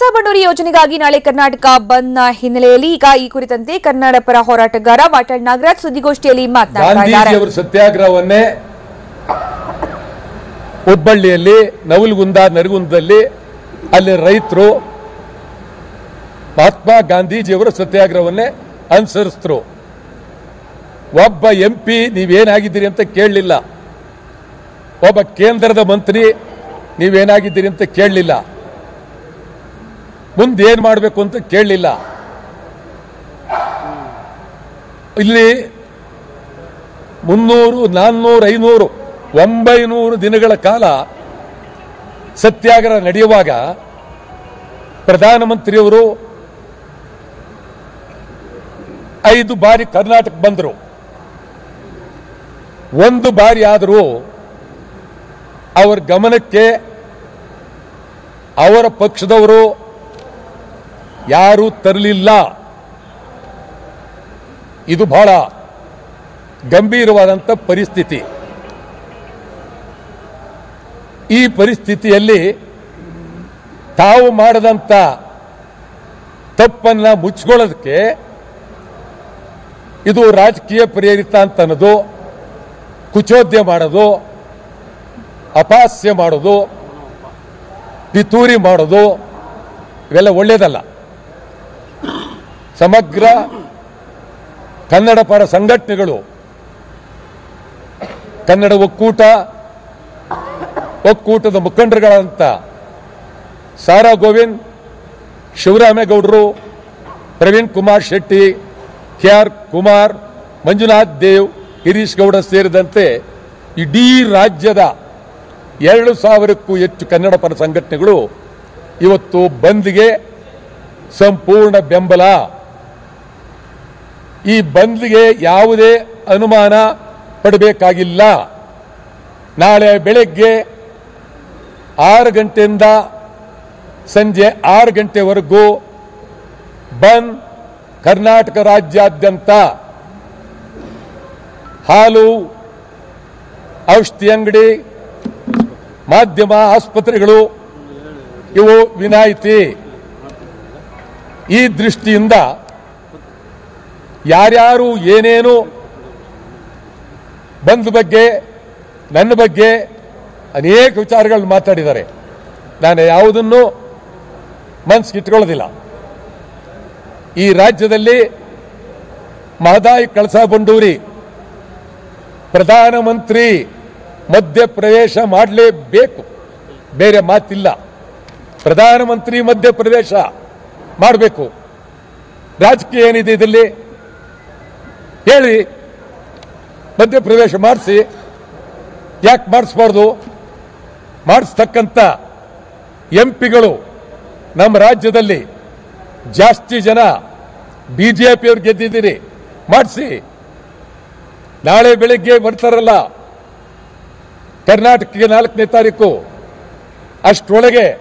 ಕಳಸಾ ಯೋಜನೆಗಾಗಿ ನಾಳೆ ಕರ್ನಾಟಕ ಬಂದ್ನ ಹಿನ್ನೆಲೆಯಲ್ಲಿ ಈಗ ಈ ಕುರಿತಂತೆ ಕನ್ನಡ ಪರ ಹೋರಾಟಗಾರ ವಾಟಾಳ್ ನಾಗರಾಜ್ ಸುದ್ದಿಗೋಷ್ಠಿಯಲ್ಲಿ ಮಾತನಾಡಿದ್ದಾರೆ ಸತ್ಯಾಗ್ರಹವನ್ನೇ ಹುಬ್ಬಳ್ಳಿಯಲ್ಲಿ, ನವಲ್ಗುಂದ, ನರಗುಂದದಲ್ಲಿ ಅಲ್ಲಿ ರೈತರು, ಮಹಾತ್ಮ ಗಾಂಧೀಜಿಯವರ ಸತ್ಯಾಗ್ರಹವನ್ನೇ ಅನುಸರಿಸಿದ್ರು ಒಬ್ಬ ಎಂ ಪಿ ನೀವೇನಾಗಿದ್ದೀರಿ ಅಂತ ಕೇಳಲಿಲ್ಲ. ಒಬ್ಬ ಕೇಂದ್ರದ ಮಂತ್ರಿ ನೀವೇನಾಗಿದ್ದೀರಿ ಅಂತ ಕೇಳಲಿಲ್ಲ. ಮುಂದೆ ಏನು ಮಾಡಬೇಕು ಅಂತ ಕೇಳಲಿಲ್ಲ. ಇಲ್ಲಿ ಮುನ್ನೂರು, ನಾನ್ನೂರು, ಐನೂರು, ಒಂಬೈನೂರು ದಿನಗಳ ಕಾಲ ಸತ್ಯಾಗ್ರಹ ನಡೆಯುವಾಗ ಪ್ರಧಾನಮಂತ್ರಿಯವರು ಐದು ಬಾರಿ ಕರ್ನಾಟಕ ಬಂದರು. ಒಂದು ಬಾರಿ ಆದರೂ ಅವರ ಗಮನಕ್ಕೆ ಅವರ ಪಕ್ಷದವರು ಯಾರೂ ತರಲಿಲ್ಲ. ಇದು ಬಹಳ ಗಂಭೀರವಾದಂಥ ಪರಿಸ್ಥಿತಿ. ಈ ಪರಿಸ್ಥಿತಿಯಲ್ಲಿ ತಾವು ಮಾಡದಂಥ ತಪ್ಪನ್ನು ಮುಚ್ಕೊಳ್ಳೋದಕ್ಕೆ ಇದು ರಾಜಕೀಯ ಪ್ರೇರಿತ ಅಂತನ್ನೋದು, ಕುಚೋದ್ಯ ಮಾಡೋದು ಅಪಾಸ್ಯ ಮಾಡೋದು, ಪಿತೂರಿ ಮಾಡೋದು, ಇವೆಲ್ಲ ಒಳ್ಳೆಯದಲ್ಲ ಸಮಗ್ರ ಕನ್ನಡ ಪರ ಸಂಘಟನೆಗಳು, ಕನ್ನಡ ಒಕ್ಕೂಟ, ಒಕ್ಕೂಟದ ಮುಖಂಡರುಗಳಂತ ಸಾರಾ ಗೋವಿಂದ್, ಶಿವರಾಮೇಗೌಡರು, ಪ್ರವೀಣ್ ಕುಮಾರ್ ಶೆಟ್ಟಿ ಕೆ ಆರ್ ಕುಮಾರ್, ಮಂಜುನಾಥ್ ದೇವ್, ಗಿರೀಶ್ ಗೌಡ ಸೇರಿದಂತೆ ಇಡೀ ರಾಜ್ಯದ ಎರಡು ಸಾವಿರಕ್ಕೂ ಹೆಚ್ಚು ಕನ್ನಡ ಪರ ಸಂಘಟನೆಗಳು ಇವತ್ತು ಬಂದ್ಗೆ ಸಂಪೂರ್ಣ ಬೆಂಬಲ. ಈ ಬಂದ್ಗೆ ಯಾವುದೇ ಅನುಮಾನ ಪಡಬೇಕಾಗಿಲ್ಲ. ನಾಳೆ ಬೆಳಗ್ಗೆ ಆರು ಗಂಟೆಯಿಂದ ಸಂಜೆ ಆರು ಗಂಟೆವರೆಗೂ ಬಂದ್ ಕರ್ನಾಟಕ ರಾಜ್ಯಾದ್ಯಂತ. ಹಾಲು, ಔಷಧಿ ಅಂಗಡಿ, ಮಾಧ್ಯಮ ಆಸ್ಪತ್ರೆಗಳು ಇವು ವಿನಾಯಿತಿ. ಈ ದೃಷ್ಟಿಯಿಂದ ಯಾರ್ಯಾರು ಏನೇನು ಬಂದ್ ಬಗ್ಗೆ, ನನ್ನ ಬಗ್ಗೆ ಅನೇಕ ವಿಚಾರಗಳು ಮಾತಾಡಿದ್ದಾರೆ. ನಾನು ಯಾವುದನ್ನು ಮನಸ್ಸಿಗೆ ಇಟ್ಕೊಳ್ಳೋದಿಲ್ಲ ಈ ರಾಜ್ಯದಲ್ಲಿ ಮಹದಾಯಿ ಕಳಸ ಬಂಡೂರಿ ಪ್ರಧಾನಮಂತ್ರಿ ಮಧ್ಯಪ್ರವೇಶ ಮಾಡಲೇಬೇಕು. ಬೇರೆ ಮಾತಿಲ್ಲ. ಪ್ರಧಾನಮಂತ್ರಿ ಮಧ್ಯಪ್ರವೇಶ ಮಾಡಬೇಕು. ರಾಜಕೀಯ ಏನಿದೆ ಇದರಲ್ಲಿ? ಹೇಳಿ. ಮಧ್ಯಪ್ರವೇಶ ಮಾಡಿಸಿ. ಯಾಕೆ ಮಾಡಿಸ್ಬಾರ್ದು? ಮಾಡಿಸ್ತಕ್ಕಂಥ ಎಂ ಪಿಗಳು ನಮ್ಮ ರಾಜ್ಯದಲ್ಲಿ ಜಾಸ್ತಿ ಜನ ಬಿ ಜೆ ಪಿಯವ್ರು ಗೆದ್ದಿದ್ದೀರಿ. ಮಾಡಿಸಿ. ನಾಳೆ ಬೆಳಿಗ್ಗೆ ಬರ್ತಾರಲ್ಲ. ಕರ್ನಾಟಕಕ್ಕೆ ನಾಲ್ಕನೇ ತಾರೀಕು. ಅಷ್ಟರೊಳಗೆ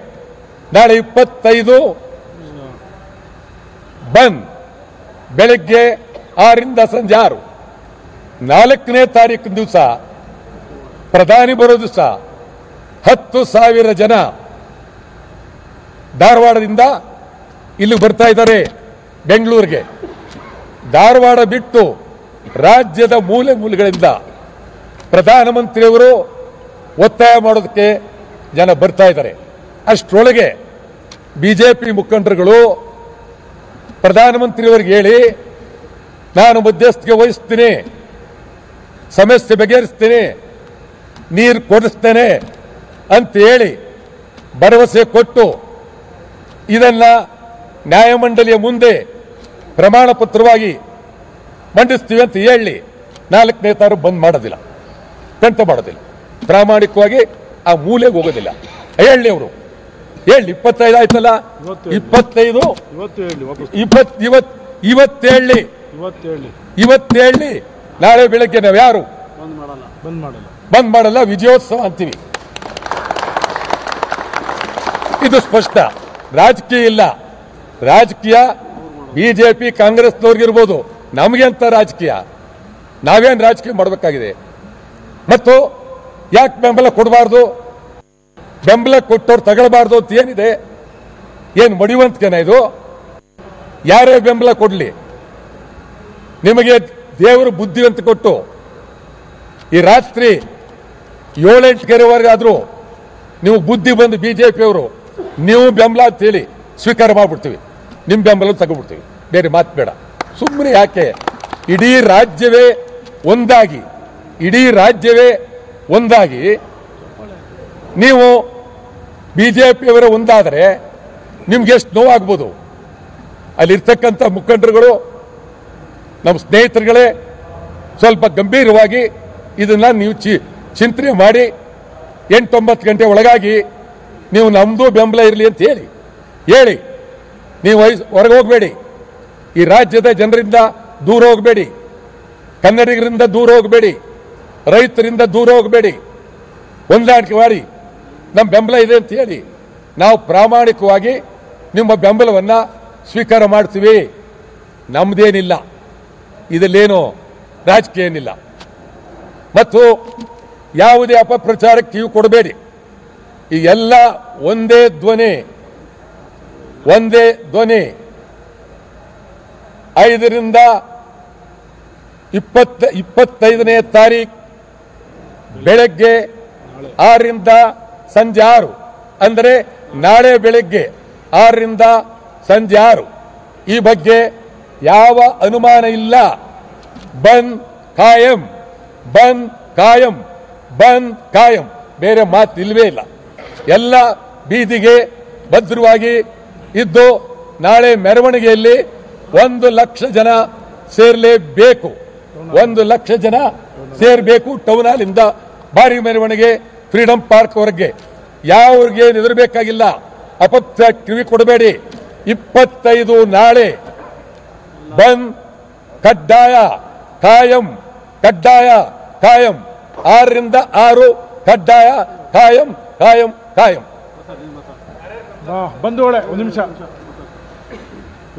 ನಾಳೆ ಇಪ್ಪತ್ತೈದು. ಬಂದ್. ಬೆಳಗ್ಗೆ ಆರಿಂದ ಸಂಜೆ ಆರು. ನಾಲ್ಕನೇ ತಾರೀಕು ದಿವಸ ಪ್ರಧಾನಿ ಬರೋ ದಿವಸ. ಹತ್ತು ಸಾವಿರ ಜನ ಧಾರವಾಡದಿಂದ ಇಲ್ಲಿ ಬರ್ತಾ ಇದ್ದಾರೆ ಬೆಂಗಳೂರಿಗೆ. ಧಾರವಾಡ ಬಿಟ್ಟು ರಾಜ್ಯದ ಮೂಲೆ ಮೂಲೆಗಳಿಂದ ಪ್ರಧಾನಮಂತ್ರಿಯವರು ಒತ್ತಾಯ ಮಾಡೋದಕ್ಕೆ ಜನ ಬರ್ತಾ ಇದ್ದಾರೆ. ಅಷ್ಟರೊಳಗೆ ಬಿಜೆಪಿ ಮುಖಂಡರುಗಳು ಪ್ರಧಾನಮಂತ್ರಿಯವರಿಗೆ ಹೇಳಿ ನಾನು ಮಧ್ಯಸ್ಥಿಕೆ ವಹಿಸ್ತೀನಿ. ಸಮಸ್ಯೆ ಬಗೆಹರಿಸ್ತೀನಿ. ನೀರು ಕೊಡಿಸ್ತೇನೆ ಅಂತ ಹೇಳಿ ಭರವಸೆ ಕೊಟ್ಟು ಇದನ್ನ ನ್ಯಾಯಮಂಡಳಿಯ ಮುಂದೆ ಪ್ರಮಾಣ ಪತ್ರವಾಗಿ ಮಂಡಿಸ್ತೀವಿ ಅಂತ ಹೇಳಿ ನಾಲ್ಕನೇ ತಾರು ಬಂದ್ ಮಾಡೋದಿಲ್ಲ. ಕಂಠ ಮಾಡೋದಿಲ್ಲ. ಪ್ರಾಮಾಣಿಕವಾಗಿ ಆ ಮೂಲೆಗೆ ಹೋಗೋದಿಲ್ಲ. ಹೇಳಿ ಅವರು. ಹೇಳಿ ಇಪ್ಪತ್ತೈದು ಆಯ್ತಲ್ಲ? ಇಪ್ಪತ್ತೈದು? ಇವತ್ತು ಹೇಳಿ ಇವತ್ತು ಇವತ್ ಇವತ್ತೇಳಿ ಇವತ್ತು ಹೇಳಿ. ಇವತ್ತೇಳಿ ನಾಳೆ ಬೆಳಗ್ಗೆ ನಾವು ಯಾರು? ಬಂದ್ ಮಾಡಲ್ಲ. ಬಂದ್ ಮಾಡಲ್ಲ. ಬಂದ್ ಮಾಡಲ್ಲ ವಿಜಯೋತ್ಸವ ಅಂತೀವಿ. ಇದು ಸ್ಪಷ್ಟ. ರಾಜಕೀಯ ಇಲ್ಲ. ರಾಜಕೀಯ ಬಿಜೆಪಿ ಕಾಂಗ್ರೆಸ್ನವ್ರಿಗಿರ್ಬೋದು ನಮಗೆ ಅಂತ ರಾಜಕೀಯ? ನಾವೇನು ರಾಜಕೀಯ ಮಾಡಬೇಕಾಗಿದೆ? ಮತ್ತು ಯಾಕೆ ಬೆಂಬಲ ಕೊಡಬಾರ್ದು? ಬೆಂಬಲ ಕೊಟ್ಟವ್ರು ತಗೊಳ್ಬಾರ್ದು ಅಂತ ಏನಿದೆ? ಏನು ಮಡಿಯುವಂತಕೇನ ಇದು? ಯಾರೇ ಬೆಂಬಲ ಕೊಡಲಿ. ನಿಮಗೆ ದೇವರು ಬುದ್ಧಿವಂತ ಕೊಟ್ಟು ಈ ರಾತ್ರಿ ಏಳೆಂಟು ಕೆರೆವರೆಗಾದರೂ ನೀವು ಬುದ್ಧಿ ಬಂದು ಬಿ ಜೆ ಪಿಯವರು ನೀವು ಬೆಂಬಲ ಅಂತೇಳಿ ಸ್ವೀಕಾರ ಮಾಡಿಬಿಡ್ತೀವಿ. ನಿಮ್ಮ ಬೆಂಬಲ ತಗೊಬಿಡ್ತೀವಿ. ಬೇರೆ ಮಾತು ಬೇಡ. ಸುಮ್ಮನೆ ಯಾಕೆ? ಇಡೀ ರಾಜ್ಯವೇ ಒಂದಾಗಿ, ಇಡೀ ರಾಜ್ಯವೇ ಒಂದಾಗಿ ನೀವು ಬಿ ಜೆ ಪಿಯವರ ಒಂದಾದರೆ ನಿಮ್ಗೆ ಎಷ್ಟು ನೋವಾಗ್ಬೋದು? ಅಲ್ಲಿರ್ತಕ್ಕಂಥ ಮುಖಂಡರುಗಳು ನಮ್ಮ ಸ್ನೇಹಿತರುಗಳೇ, ಸ್ವಲ್ಪ ಗಂಭೀರವಾಗಿ ಇದನ್ನ ನೀವು ಚಿ, ಚಿಂತನೆ ಮಾಡಿ, ಎಂಟೊಂಬತ್ತು ಗಂಟೆ ಒಳಗಾಗಿ ನೀವು ನಮ್ಮದು ಬೆಂಬಲ ಇರಲಿ ಅಂತ ಹೇಳಿ. ಹೇಳಿ, ನೀವು ಹೊರಗೆ ಹೋಗಬೇಡಿ. ಈ ರಾಜ್ಯದ ಜನರಿಂದ ದೂರ ಹೋಗಬೇಡಿ. ಕನ್ನಡಿಗರಿಂದ ದೂರ ಹೋಗಬೇಡಿ. ರೈತರಿಂದ ದೂರ ಹೋಗಬೇಡಿ. ಹೊಂದಾಣಿಕೆ ಮಾಡಿ. ನಮ್ಮ ಬೆಂಬಲ ಇದೆ ಅಂತ ಹೇಳಿ. ನಾವು ಪ್ರಾಮಾಣಿಕವಾಗಿ ನಿಮ್ಮ ಬೆಂಬಲವನ್ನು ಸ್ವೀಕಾರ ಮಾಡ್ತೀವಿ. ನಮ್ಮದೇನಿಲ್ಲ ಇದರಲ್ಲೇನು ರಾಜಕೀಯ ಏನಿಲ್ಲ. ಮತ್ತು ಯಾವುದೇ ಅಪಪ್ರಚಾರಕ್ಕೆ ಕಿವಿ ಕೊಡಬೇಡಿ. ಈ ಎಲ್ಲ ಒಂದೇ ಧ್ವನಿ ಒಂದೇ ಧ್ವನಿ. ಐದರಿಂದ ಇಪ್ಪತ್ತ, ಇಪ್ಪತ್ತೈದನೇ ತಾರೀಕು ಬೆಳಗ್ಗೆ ಆರರಿಂದ ಸಂಜೆ ಆರು. ಅಂದರೆ ನಾಳೆ ಬೆಳಗ್ಗೆ ಆರರಿಂದ ಸಂಜೆ ಆರು. ಈ ಬಗ್ಗೆ ಯಾವ ಅನುಮಾನ ಇಲ್ಲ. ಬಂದ್ ಕಾಯಂ ಬಂದ್ ಕಾಯಂ ಬಂದ್ ಕಾಯಂ ಬೇರೆ ಮಾತು ಇಲ್ಲವೇ ಇಲ್ಲ. ಎಲ್ಲ ಬೀದಿಗೆ ಭದ್ರವಾಗಿ ಇದ್ದು ನಾಳೆ ಮೆರವಣಿಗೆಯಲ್ಲಿ ಒಂದು ಲಕ್ಷ ಜನ ಸೇರಲೇಬೇಕು. ಒಂದು ಲಕ್ಷ ಜನ ಸೇರಬೇಕು ಟೌನ್ ಹಾಲಿಂದ ಭಾರಿ ಮೆರವಣಿಗೆ ಫ್ರೀಡಂ ಪಾರ್ಕ್ವರೆಗೆ ಯಾವ್ರಿಗೆ ಹೆದರಬೇಕಾಗಿಲ್ಲ ಅಪತ್ಯ ಕಿವಿ ಕೊಡಬೇಡಿ ಇಪ್ಪತ್ತೈದು ನಾಳೆ ಬಂದ್ ಕಡ್ಡಾಯ ಕಾಯಂ ಕಡ್ಡಾಯ ಕಾಯಂ. ಆರರಿಂದ ಆರು ಕಡ್ಡಾಯ ಕಾಯಂ ಕಾಯಂ ಕಾಯಂ. ಬಂಧುಗಳೇ ಒಂದು ನಿಮಿಷ.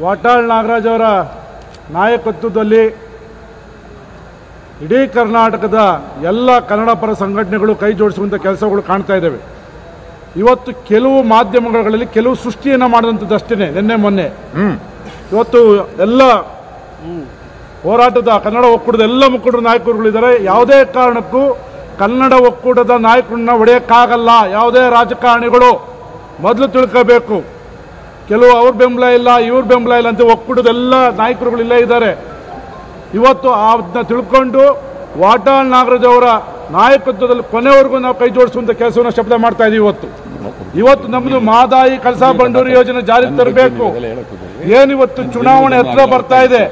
ವಾಟಾಳ್ ನಾಗರಾಜ್ ಅವರ ನಾಯಕತ್ವದಲ್ಲಿ ಇಡೀ ಕರ್ನಾಟಕದ ಎಲ್ಲ ಕನ್ನಡ ಪರ ಸಂಘಟನೆಗಳು ಕೈ ಜೋಡಿಸುವಂಥ ಕೆಲಸಗಳು ಕಾಣ್ತಾ ಇದ್ದಾವೆ ಇವತ್ತು ಕೆಲವು ಮಾಧ್ಯಮಗಳಲ್ಲಿ ಕೆಲವು ಸೃಷ್ಟಿಯನ್ನು ಮಾಡಿದಂಥದ್ದು ಅಷ್ಟೇ ನಿನ್ನೆ ಮೊನ್ನೆ. ಇವತ್ತು ಎಲ್ಲ ಹೋರಾಟದ ಕನ್ನಡ ಒಕ್ಕೂಟದ ಎಲ್ಲ ಮುಖಂಡರು ನಾಯಕರುಗಳಿದ್ದಾರೆ. ಯಾವುದೇ ಕಾರಣಕ್ಕೂ ಕನ್ನಡ ಒಕ್ಕೂಟದ ನಾಯಕರನ್ನ ಒಡೆಯಕ್ಕಾಗಲ್ಲ ಯಾವುದೇ ರಾಜಕಾರಣಿಗಳು ಮೊದಲು ತಿಳ್ಕೋಬೇಕು. ಕೆಲವು ಅವ್ರ ಬೆಂಬಲ ಇಲ್ಲ ಇವ್ರ ಬೆಂಬಲ ಇಲ್ಲ ಅಂತ ಒಕ್ಕೂಟದ ಎಲ್ಲ ನಾಯಕರುಗಳು ಇಲ್ಲೇ ಇದ್ದಾರೆ. ಇವತ್ತು ಅದನ್ನ ತಿಳ್ಕೊಂಡು ವಾಟಾಳ್ ನಾಗರಾಜ್ ಅವರ ನಾಯಕತ್ವದಲ್ಲಿ ಕೊನೆವರೆಗೂ ನಾವು ಕೈ ಜೋಡಿಸುವಂತ ಕೆಲಸವನ್ನು ಶಬ್ದ ಮಾಡ್ತಾ ಇದೀವಿ ಇವತ್ತು. ಇವತ್ತು ನಮ್ಮದು ಮಾದಾಯಿ ಕಳಸಾ ಬಂಡೂರಿ ಯೋಜನೆ ಜಾರಿಗೆ ತರಬೇಕು. ಏನಿವತ್ತು ಚುನಾವಣೆ ಹತ್ರ ಬರ್ತಾ ಇದೆ?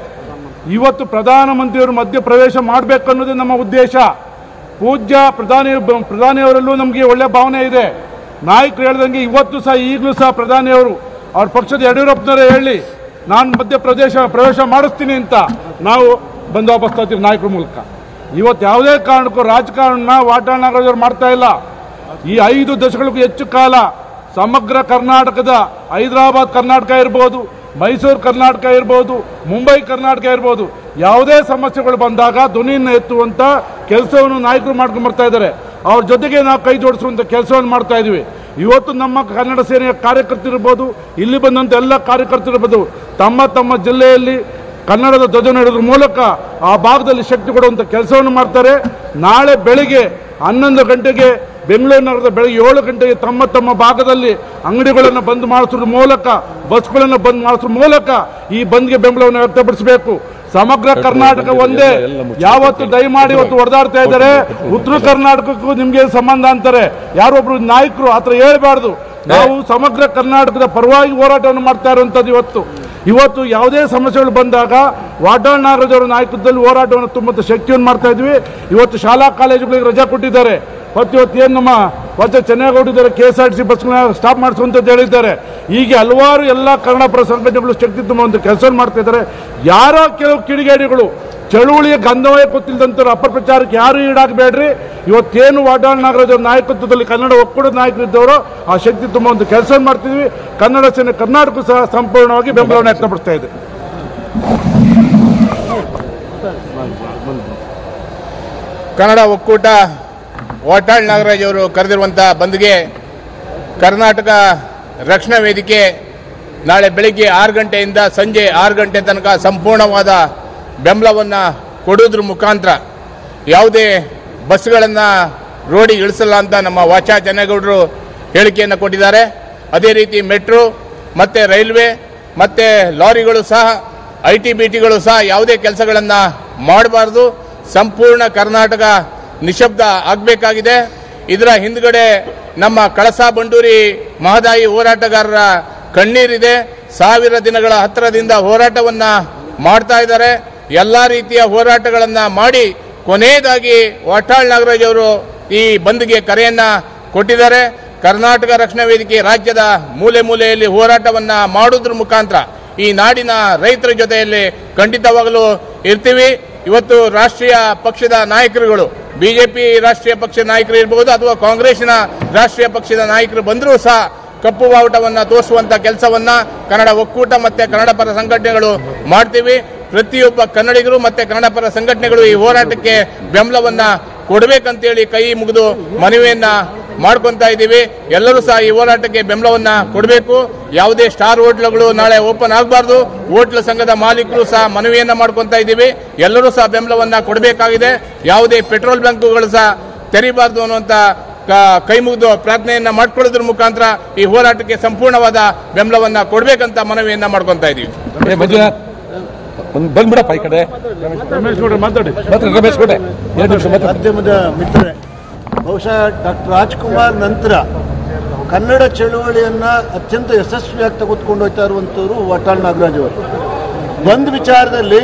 ಇವತ್ತು ಪ್ರಧಾನಮಂತ್ರಿಯವರು ಮಧ್ಯ ಪ್ರವೇಶ ಮಾಡಬೇಕು ಅನ್ನೋದೇ ನಮ್ಮ ಉದ್ದೇಶ. ಪೂಜ್ಯ ಪ್ರಧಾನಿ, ಪ್ರಧಾನಿಯವರಲ್ಲೂ ನಮಗೆ ಒಳ್ಳೆ ಭಾವನೆ ಇದೆ. ನಾಯಕರು ಹೇಳ್ದಂಗೆ ಇವತ್ತು ಸಹ, ಈಗಲೂ ಸಹ ಪ್ರಧಾನಿಯವರು, ಅವ್ರ ಪಕ್ಷದ ಯಡಿಯೂರಪ್ಪನವರೇ ಹೇಳಿ, ನಾನು ಮಧ್ಯ ಪ್ರದೇಶ ಪ್ರವೇಶ ಮಾಡಿಸ್ತೀನಿ ಅಂತ ನಾವು ಬಂದು ವಾಪಸ್ ತರ್ತೀವಿ ನಾಯಕರ ಮೂಲಕ. ಇವತ್ತು ಯಾವುದೇ ಕಾರಣಕ್ಕೂ ರಾಜಕಾರಣ ವಾಟಾಳ್ ನಾಗರಾಜವ್ರು ಮಾಡ್ತಾ ಇಲ್ಲ. ಈ ಐದು ದಶಕಗಳಿಗೂ ಹೆಚ್ಚು ಕಾಲ ಸಮಗ್ರ ಕರ್ನಾಟಕದ ಹೈದರಾಬಾದ್ ಕರ್ನಾಟಕ ಇರ್ಬೋದು ಮೈಸೂರು ಕರ್ನಾಟಕ ಇರ್ಬೋದು, ಮುಂಬೈ ಕರ್ನಾಟಕ ಇರ್ಬೋದು, ಯಾವುದೇ ಸಮಸ್ಯೆಗಳು ಬಂದಾಗ ಧ್ವನಿಯನ್ನು ಎತ್ತುವಂಥ ಕೆಲಸವನ್ನು ನಾಯಕರು ಮಾಡ್ಕೊಂಡು ಬರ್ತಾ ಇದ್ದಾರೆ. ಅವ್ರ ಜೊತೆಗೆ ನಾವು ಕೈ ಜೋಡಿಸುವಂಥ ಕೆಲಸವನ್ನು ಮಾಡ್ತಾ ಇದೀವಿ ಇವತ್ತು ನಮ್ಮ ಕನ್ನಡ ಸೇನೆಯ ಕಾರ್ಯಕರ್ತರಿರ್ಬೋದು ಇಲ್ಲಿ ಬಂದಂತ ಎಲ್ಲ ಕಾರ್ಯಕರ್ತರಿರ್ಬೋದು ತಮ್ಮ ತಮ್ಮ ಜಿಲ್ಲೆಯಲ್ಲಿ ಕನ್ನಡದ ಧ್ವಜ ನೆಡೋದ್ರ ಮೂಲಕ ಆ ಭಾಗದಲ್ಲಿ ಶಕ್ತಿ ಕೊಡುವಂಥ ಕೆಲಸವನ್ನು ಮಾಡ್ತಾರೆ. ನಾಳೆ ಬೆಳಿಗ್ಗೆ ಹನ್ನೊಂದು ಗಂಟೆಗೆ ಬೆಂಗಳೂರು ನಗರದ ಬೆಳಗ್ಗೆ ಏಳು ಗಂಟೆಗೆ ತಮ್ಮ ತಮ್ಮ ಭಾಗದಲ್ಲಿ ಅಂಗಡಿಗಳನ್ನು ಬಂದ್ ಮಾಡಿಸೋದ್ರ ಮೂಲಕ ಬಸ್ಗಳನ್ನು ಬಂದ್ ಮಾಡಿಸೋದ್ರ ಮೂಲಕ ಈ ಬಂದ್ಗೆ ಬೆಂಬಲವನ್ನು ವ್ಯಕ್ತಪಡಿಸಬೇಕು. ಸಮಗ್ರ ಕರ್ನಾಟಕ ಒಂದೇ. ಯಾವತ್ತು ದಯಮಾಡಿ ಇವತ್ತು ಹೊಡೆದಾಡ್ತಾ ಇದ್ದಾರೆ. ಉತ್ತರ ಕರ್ನಾಟಕಕ್ಕೂ ನಿಮ್ಗೆ ಸಂಬಂಧ ಅಂತಾರೆ? ಯಾರೊಬ್ರು ನಾಯಕರು ಆತರ ಹೇಳ್ಬಾರ್ದು. ನಾವು ಸಮಗ್ರ ಕರ್ನಾಟಕದ ಪರವಾಗಿ ಹೋರಾಟವನ್ನು ಮಾಡ್ತಾ ಇರುವಂತದ್ದು ಇವತ್ತು. ಇವತ್ತು ಯಾವುದೇ ಸಮಸ್ಯೆಗಳು ಬಂದಾಗ ವಾಟಾಳ್ ನಾಗರಾಜ್ ಅವರ ನಾಯಕತ್ವದಲ್ಲಿ ಹೋರಾಟವನ್ನು ತುಂಬ ಶಕ್ತಿಯನ್ನು ಮಾಡ್ತಾ ಇದ್ವಿ. ಇವತ್ತು ಶಾಲಾ ಕಾಲೇಜುಗಳಿಗೆ ರಜಾ ಕೊಟ್ಟಿದ್ದಾರೆ. ಮತ್ತು ಇವತ್ತು ಏನು ನಮ್ಮ ವಚ ಚೆನ್ನಾಗಿ K S R T C ಬಸ್ಗಳನ್ನ stop ಮಾಡಿಸುವಂತ ಹೇಳಿದ್ದಾರೆ. ಹೀಗೆ ಹಲವಾರು ಎಲ್ಲ ಕನ್ನಡ ಪರ ಸಂಘಟನೆಗಳು ಶಕ್ತಿ ಒಂದು ಕೆಲಸ ಮಾಡ್ತಾ ಇದ್ದಾರೆ. ಯಾರೋ ಕೆಲವು ಕಿಡಿಗೇಡಿಗಳು, ಚಳುವಳಿಯ ಗಂಧವೇ ಗೊತ್ತಿಲ್ಲದಂಥವ್ರು ಅಪಪ್ರಚಾರಕ್ಕೆ ಯಾರು ಈಡಾಗಬೇಡ್ರಿ. ಇವತ್ತೇನು ವಾಟಾಳ್ ನಾಗರಾಜ್ ಅವ್ರ ನಾಯಕತ್ವದಲ್ಲಿ ಕನ್ನಡ ಒಕ್ಕೂಟದ ನಾಯಕರಿದ್ದವರು, ಆ ಶಕ್ತಿ ತುಂಬ ಒಂದು ಕೆಲಸ ಮಾಡ್ತಿದ್ವಿ. ಕನ್ನಡ ಸೇನೆ ಕರ್ನಾಟಕ ಸಹ ಸಂಪೂರ್ಣವಾಗಿ ಬೆಂಬಲವನ್ನು ವ್ಯಕ್ತಪಡಿಸ್ತಾ ಇದೆ. ಕನ್ನಡ ಒಕ್ಕೂಟ ವಾಟಾಳ್ ನಾಗರಾಜ್ ಅವರು ಕರೆದಿರುವಂಥ ಬಂದ್ಗೆ ಕರ್ನಾಟಕ ರಕ್ಷಣಾ ವೇದಿಕೆ ನಾಳೆ ಬೆಳಿಗ್ಗೆ ಆರು ಗಂಟೆಯಿಂದ ಸಂಜೆ ಆರು ಗಂಟೆ ತನಕ ಸಂಪೂರ್ಣವಾದ ಬೆಂಬಲವನ್ನು ಕೊಡೋದ್ರ ಮುಖಾಂತರ ಯಾವುದೇ ಬಸ್ಗಳನ್ನು ರೋಡಿಗೆ ಇಳಿಸಲ್ಲ ಅಂತ ನಮ್ಮ ವಾಚಾ ಜನಗೌಡರು ಹೇಳಿಕೆಯನ್ನು ಕೊಟ್ಟಿದ್ದಾರೆ. ಅದೇ ರೀತಿ ಮೆಟ್ರೋ ಮತ್ತು ರೈಲ್ವೆ ಮತ್ತು ಲಾರಿಗಳು ಸಹ ಐ ಟಿ ಬಿ ಟಿಗಳು ಸಹ ಯಾವುದೇ ಕೆಲಸಗಳನ್ನು ಮಾಡಬಾರ್ದು. ಸಂಪೂರ್ಣ ಕರ್ನಾಟಕ ನಿಶಬ್ದ ಆಗಬೇಕಾಗಿದೆ. ಇದರ ಹಿಂದ್ಗಡೆ ನಮ್ಮ ಕಳಸಾ ಬಂಡೂರಿ ಮಹದಾಯಿ ಹೋರಾಟಗಾರರ ಕಣ್ಣೀರಿದೆ. ಸಾವಿರ ದಿನಗಳ ಹತ್ತಿರದಿಂದ ಹೋರಾಟವನ್ನ ಮಾಡ್ತಾ ಇದ್ದಾರೆ. ಎಲ್ಲ ರೀತಿಯ ಹೋರಾಟಗಳನ್ನ ಮಾಡಿ ಕೊನೆಯದಾಗಿ ವಾಟಾಳ್ ನಾಗರಾಜ್ ಅವರು ಈ ಬಂದ್ಗೆ ಕರೆಯನ್ನ ಕೊಟ್ಟಿದ್ದಾರೆ. ಕರ್ನಾಟಕ ರಕ್ಷಣಾ ವೇದಿಕೆ ರಾಜ್ಯದ ಮೂಲೆ ಮೂಲೆಯಲ್ಲಿ ಹೋರಾಟವನ್ನ ಮಾಡೋದ್ರ ಮುಖಾಂತರ ಈ ನಾಡಿನ ರೈತರ ಜೊತೆಯಲ್ಲಿ ಖಂಡಿತವಾಗಲೂ ಇರ್ತೀವಿ. ಇವತ್ತು ರಾಷ್ಟ್ರೀಯ ಪಕ್ಷದ ನಾಯಕರುಗಳು ಬಿಜೆಪಿ ರಾಷ್ಟ್ರೀಯ ಪಕ್ಷದ ನಾಯಕರು ಇರಬಹುದು ಅಥವಾ ಕಾಂಗ್ರೆಸ್ನ ರಾಷ್ಟ್ರೀಯ ಪಕ್ಷದ ನಾಯಕರು ಬಂದರೂ ಸಹ ಕಪ್ಪು ಬಾವುಟವನ್ನು ತೋರಿಸುವಂಥ ಕೆಲಸವನ್ನು ಕನ್ನಡ ಒಕ್ಕೂಟ ಮತ್ತು ಕನ್ನಡ ಪರ ಸಂಘಟನೆಗಳು ಮಾಡ್ತೀವಿ. ಪ್ರತಿಯೊಬ್ಬ ಕನ್ನಡಿಗರು ಮತ್ತು ಕನ್ನಡ ಪರ ಸಂಘಟನೆಗಳು ಈ ಹೋರಾಟಕ್ಕೆ ಬೆಂಬಲವನ್ನು ಕೊಡಬೇಕಂತೇಳಿ ಕೈ ಮುಗಿದು ಮನವಿಯನ್ನ ಮಾಡ್ಕೊಂತ ಇದ್ದೀವಿ. ಎಲ್ಲರೂ ಸಹ ಈ ಹೋರಾಟಕ್ಕೆ ಬೆಂಬಲವನ್ನ ಕೊಡಬೇಕು. ಯಾವುದೇ ಸ್ಟಾರ್ ಹೋಟ್ಲುಗಳು ನಾಳೆ ಓಪನ್ ಆಗಬಾರ್ದು. ಹೋಟ್ಲ್ ಸಂಘದ ಮಾಲೀಕರು ಸಹ ಮನವಿಯನ್ನ ಮಾಡ್ಕೊತಾ ಇದ್ದೀವಿ. ಎಲ್ಲರೂ ಸಹ ಬೆಂಬಲವನ್ನ ಕೊಡಬೇಕಾಗಿದೆ. ಯಾವುದೇ ಪೆಟ್ರೋಲ್ ಬ್ಯಾಂಕುಗಳು ಸಹ ತೆರಿಬಾರ್ದು ಅನ್ನುವಂತ ಕ- ಕೈ ಮುಗಿದು ಪ್ರಾರ್ಥನೆಯನ್ನ ಮಾಡ್ಕೊಳ್ಳೋದ್ರ ಮುಖಾಂತರ ಈ ಹೋರಾಟಕ್ಕೆ ಸಂಪೂರ್ಣವಾದ ಬೆಂಬಲವನ್ನ ಕೊಡಬೇಕಂತ ಮನವಿಯನ್ನ ಮಾಡ್ಕೊತಾ ಇದ್ದೀವಿ. ಬಂದ್ಬಿಡಪ್ಪ ಈ ಕಡೆ. ರಮೇಶ್ ಗೌಡ್ರೆ ಮಾತಾಡಿ. ರಮೇಶ್ ಕೊಡೆ ಎರಡು ನಿಮಿಷ ಮಿತ್ರರೇ ಬಹುಶಃ ಡಾಕ್ಟರ್ ರಾಜ್ಕುಮಾರ್ ನಂತರ ಕನ್ನಡ ಚಳುವಳಿಯನ್ನ ಅತ್ಯಂತ ಯಶಸ್ವಿಯಾಗಿ ತೆಗೆದುಕೊಂಡು ಹೋಗ್ತಾ ಇರುವಂಥವ್ರು ವಟಾಳ್ ನಾಗರಾಜ್ ಅವರು. ಬಂದ್ ವಿಚಾರದಲ್ಲಿ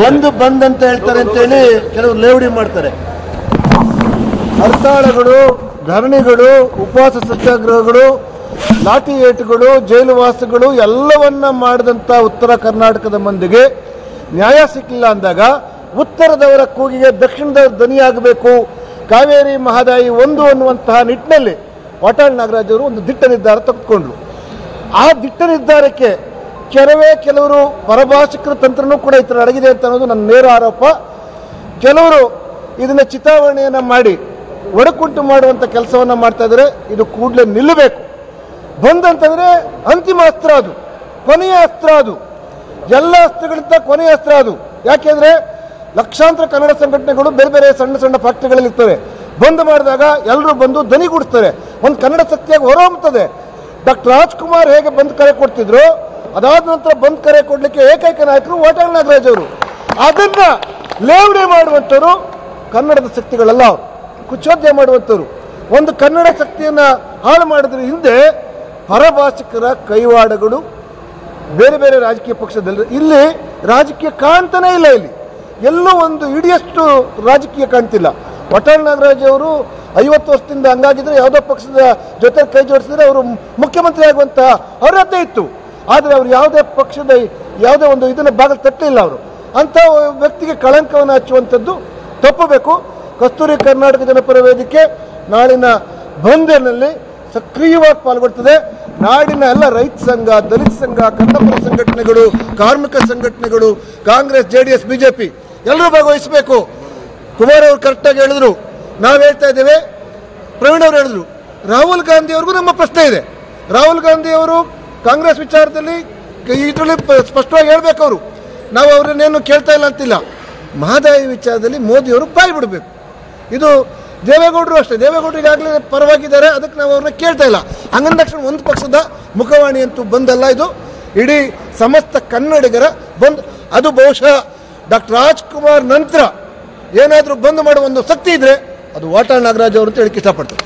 ಬಂದು ಬಂದ್ ಅಂತ ಹೇಳ್ತಾರೆ ಅಂತೇಳಿ ಕೆಲವರು ಲೇವಡಿ ಮಾಡ್ತಾರೆ. ಹರ್ತಾಳಗಳು, ಧರಣಿಗಳು, ಉಪವಾಸ ಸತ್ಯಾಗ್ರಹಗಳು, ಲಾಠಿ ಏಟುಗಳು, ಜೈಲು ವಾಸಗಳು ಎಲ್ಲವನ್ನ ಮಾಡಿದಂಥ ಉತ್ತರ ಕರ್ನಾಟಕದ ಮಂದಿಗೆ ನ್ಯಾಯ ಸಿಕ್ಕಿಲ್ಲ ಅಂದಾಗ ಉತ್ತರದವರ ಕೂಗಿಗೆ ದಕ್ಷಿಣದವರ ಧ್ವನಿಯಾಗಬೇಕು ಕಾವೇರಿ ಮಹದಾಯಿ ಒಂದು ಅನ್ನುವಂತಹ ನಿಟ್ಟಿನಲ್ಲಿ ವಾಟಾಳ್ ಅವರು ಒಂದು ದಿಟ್ಟ ನಿರ್ಧಾರ ತೆಗೆದುಕೊಂಡ್ರು. ಆ ದಿಟ್ಟ ನಿರ್ಧಾರಕ್ಕೆ ಕೆಲವೇ ಕೆಲವರು ಪರಭಾಷಿಕರ ತಂತ್ರನೂ ಕೂಡ ಈ ಅಡಗಿದೆ ಅಂತ ಅನ್ನೋದು ನನ್ನ ನೇರ ಆರೋಪ. ಕೆಲವರು ಇದನ್ನ ಚಿತಾವಣೆಯನ್ನ ಮಾಡಿ ಒಡಕುಂಟು ಮಾಡುವಂತ ಕೆಲಸವನ್ನ ಮಾಡ್ತಾ ಇದ್ದಾರೆ. ಇದು ಕೂಡಲೇ ನಿಲ್ಲಬೇಕು. ಬಂದಂತಂದರೆ ಅಂತಿಮ ಅಸ್ತ್ರ ಅದು, ಕೊನೆಯ ಅಸ್ತ್ರ ಅದು. ಎಲ್ಲ ಅಸ್ತ್ರಗಳಿಂದ ಕೊನೆಯ ಅಸ್ತ್ರ ಅದು. ಯಾಕೆಂದ್ರೆ ಲಕ್ಷಾಂತರ ಕನ್ನಡ ಸಂಘಟನೆಗಳು ಬೇರೆ ಬೇರೆ ಸಣ್ಣ ಸಣ್ಣ ಫ್ಯಾಕ್ಟರಿಗಳಲ್ಲಿ ಇರ್ತವೆ. ಬಂದ್ ಮಾಡಿದಾಗ ಎಲ್ಲರೂ ಬಂದು ಧ್ವನಿಗೂಡಿಸ್ತಾರೆ ಒಂದು ಕನ್ನಡ ಶಕ್ತಿಯಾಗಿ ಹೊರಹೊಮ್ಮುತ್ತದೆ. ಡಾಕ್ಟರ್ ರಾಜ್ಕುಮಾರ್ ಹೇಗೆ ಬಂದ್ ಕರೆ ಕೊಡ್ತಿದ್ರು? ಅದಾದ ನಂತರ ಬಂದ್ ಕರೆ ಕೊಡ್ಲಿಕ್ಕೆ ಏಕೈಕ ನಾಯಕರು ವಾಟಾಳ್ ನಾಗರಾಜ್ ಅವರು. ಅದನ್ನ ಲೇವಡಿ ಮಾಡುವಂಥವ್ರು ಕನ್ನಡದ ಶಕ್ತಿಗಳಲ್ಲ ಕುಚೋದ್ಯ ಮಾಡುವಂಥವ್ರು. ಒಂದು ಕನ್ನಡ ಶಕ್ತಿಯನ್ನ ಹಾಳು ಮಾಡಿದ್ರ ಹಿಂದೆ ಪರಭಾಷಿಕರ ಕೈವಾಡಗಳು ಬೇರೆ ಬೇರೆ ರಾಜಕೀಯ ಪಕ್ಷದಲ್ಲಿ ಇಲ್ಲಿ ರಾಜಕೀಯ ಕಾಣ್ತಾನೆ ಇಲ್ಲ ಇಲ್ಲಿ. ಎಲ್ಲೂ ಒಂದು ಇಡಿಯಷ್ಟು ರಾಜಕೀಯ ಕಾಣ್ತಿಲ್ಲ. ವಟಾಳ್ ನಾಗರಾಜ್ ಅವರು ಐವತ್ತು ವರ್ಷದಿಂದ ಹಂಗಾಗಿದ್ರೆ ಯಾವುದೋ ಪಕ್ಷದ ಜೊತೆ ಕೈ ಜೋಡಿಸಿದ್ರೆ ಅವರು ಮುಖ್ಯಮಂತ್ರಿ ಆಗುವಂತ ಅರ್ಹತೆ ಇತ್ತು. ಆದರೆ ಅವರು ಯಾವುದೇ ಪಕ್ಷದ ಯಾವುದೇ ಒಂದು ಇದನ್ನ ಬಾಗಿಲು ತಟ್ಟಲಿಲ್ಲ ಅವರು. ಅಂತ ವ್ಯಕ್ತಿಗೆ ಕಳಂಕವನ್ನು ಹಚ್ಚುವಂಥದ್ದು ತಪ್ಪಬೇಕು. ಕಸ್ತೂರಿ ಕರ್ನಾಟಕ ಜನಪರ ವೇದಿಕೆ ನಾಳಿನ ಬಂದ್ನಲ್ಲಿ ಸಕ್ರಿಯವಾಗಿ ಪಾಲ್ಗೊಳ್ತದೆ. ನಾಡಿನ ಎಲ್ಲ ರೈತ ಸಂಘ, ದಲಿತ ಸಂಘ ಕನ್ನಡಪರ ಸಂಘಟನೆಗಳು, ಕಾರ್ಮಿಕ ಸಂಘಟನೆಗಳು, Congress J D S BJP, ಎಲ್ಲರೂ ಭಾಗವಹಿಸಬೇಕು. ಕುಮಾರ್ ಅವರು ಕರೆಕ್ಟಾಗಿ ಹೇಳಿದ್ರು. ನಾವು ಹೇಳ್ತಾ ಇದ್ದೇವೆ. ಪ್ರವೀಣ್ ಅವರು ಹೇಳಿದ್ರು. ರಾಹುಲ್ ಗಾಂಧಿ ಅವ್ರಿಗೂ ನಮ್ಮ ಪ್ರಶ್ನೆ ಇದೆ. ರಾಹುಲ್ ಗಾಂಧಿ ಅವರು ಕಾಂಗ್ರೆಸ್ ವಿಚಾರದಲ್ಲಿ ಇದರಲ್ಲಿ ಸ್ಪಷ್ಟವಾಗಿ ಹೇಳ್ಬೇಕು ಅವರು. ನಾವು ಅವ್ರನ್ನೇನು ಕೇಳ್ತಾ ಇಲ್ಲ ಅಂತಿಲ್ಲ. ಮಹದಾಯಿ ವಿಚಾರದಲ್ಲಿ ಮೋದಿಯವರು ಬಾಯಿ ಬಿಡಬೇಕು. ಇದು ದೇವೇಗೌಡರು ಅಷ್ಟೇ. ದೇವೇಗೌಡರು ಈಗಾಗಲೇ ಪರವಾಗಿದ್ದಾರೆ, ಅದಕ್ಕೆ ನಾವು ಅವ್ರನ್ನ ಕೇಳ್ತಾ ಇಲ್ಲ. ಹಂಗಂದ ತಕ್ಷಣ ಒಂದು ಪಕ್ಷದ ಮುಖವಾಣಿ ಅಂತೂ ಬಂದಲ್ಲ ಇದು. ಇಡೀ ಸಮಸ್ತ ಕನ್ನಡಿಗರ ಬಂದ್ ಅದು ಬಹುಶಃ ಡಾಕ್ಟರ್ ರಾಜ್ಕುಮಾರ್ ನಂತರ ಏನಾದರೂ ಬಂದ್ ಮಾಡುವ ಒಂದು ಶಕ್ತಿ ಇದ್ರೆ ಅದು ವಾಟಾಳ್ ನಾಗರಾಜ್ ಅವರು ಅಂತ ಹೇಳಿ ಇಷ್ಟಪಡ್ತಾರೆ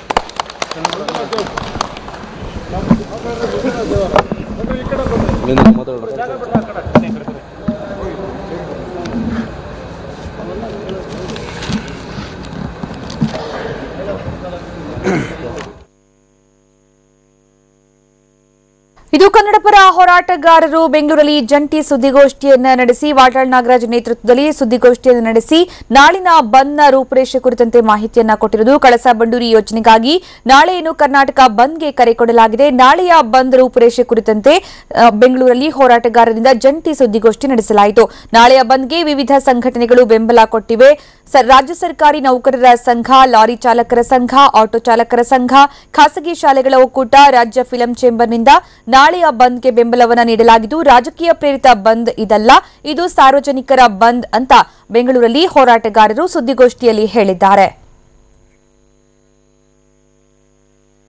ಕನ್ನಡಪರ ಹೋರಾಟಗಾರರು ಬೆಂಗಳೂರಲ್ಲಿ ಜಂಟಿ ಸುದ್ದಿಗೋಷ್ಠಿಯನ್ನು ನಡೆಸಿ, ವಾಟಾಳ್ ನಾಗರಾಜ್ ನೇತೃತ್ವದಲ್ಲಿ ಸುದ್ದಿಗೋಷ್ಠಿಯನ್ನು ನಡೆಸಿ, ನಾಳಿನ ಬಂದ್ನ ರೂಪುರೇಷೆ ಕುರಿತಂತೆ ಮಾಹಿತಿಯನ್ನು ಕೊಟ್ಟಿರುವುದು ಕಳಸಾ ಬಂಡೂರಿ ಯೋಜನೆಗಾಗಿ ನಾಳೆಯನ್ನು ಕರ್ನಾಟಕ ಬಂದ್ಗೆ ಕರೆ ಕೊಡಲಾಗಿದೆ. ನಾಳೆಯ ಬಂದ್ ರೂಪುರೇಷೆ ಕುರಿತಂತೆ ಬೆಂಗಳೂರಲ್ಲಿ ಹೋರಾಟಗಾರರಿಂದ ಜಂಟಿ ಸುದ್ದಿಗೋಷ್ಠಿ ನಡೆಸಲಾಯಿತು. ನಾಳೆಯ ಬಂದ್ಗೆ ವಿವಿಧ ಸಂಘಟನೆಗಳು ಬೆಂಬಲ ಕೊಟ್ಟಿವೆ. ರಾಜ್ಯ ಸರ್ಕಾರಿ ನೌಕರರ ಸಂಘ, ಲಾರಿ ಚಾಲಕರ ಸಂಘ, ಆಟೋ ಚಾಲಕರ ಸಂಘ, ಖಾಸಗಿ ಶಾಲೆಗಳ ಒಕ್ಕೂಟ, ರಾಜ್ಯ ಫಿಲಂ ಚೇಂಬರ್ನಿಂದ ನಾಳೆ ನಾಳೆಯ ಬಂದ್ಗೆ ಬೆಂಬಲವನ್ನ ನೀಡಲಾಗಿದ್ದು ರಾಜಕೀಯ ಪ್ರೇರಿತ ಬಂದ್ ಇದಲ್ಲ ಇದು ಸಾರ್ವಜನಿಕರ ಬಂದ್ ಅಂತ ಬೆಂಗಳೂರಲ್ಲಿ ಹೋರಾಟಗಾರರು ಸುದ್ದಿಗೋಷ್ಠಿಯಲ್ಲಿ ಹೇಳಿದ್ದಾರೆ.